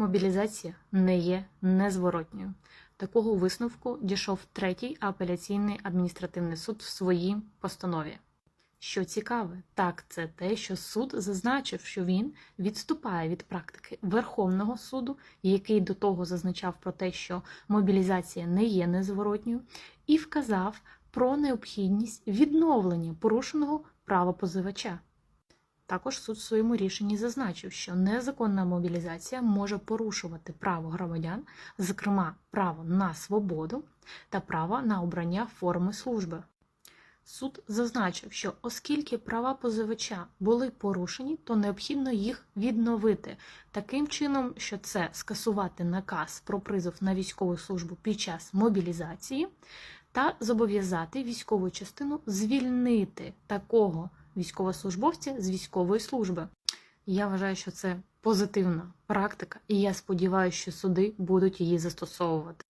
Мобілізація не є незворотньою. Такого висновку дійшов третій апеляційний адміністративний суд в своїй постанові. Що цікаве, так це те, що суд зазначив, що він відступає від практики Верховного суду, який до того зазначав про те, що мобілізація не є незворотньою, і вказав про необхідність відновлення порушеного права позивача. Також суд в своєму рішенні зазначив, що незаконна мобілізація може порушувати право громадян, зокрема право на свободу та право на обрання форми служби. Суд зазначив, що оскільки права позивача були порушені, то необхідно їх відновити таким чином, що це скасувати наказ про призов на військову службу під час мобілізації та зобов'язати військову частину звільнити такого військовослужбовця з військової служби. Я вважаю, що це позитивна практика, і я сподіваюся, що суди будуть її застосовувати.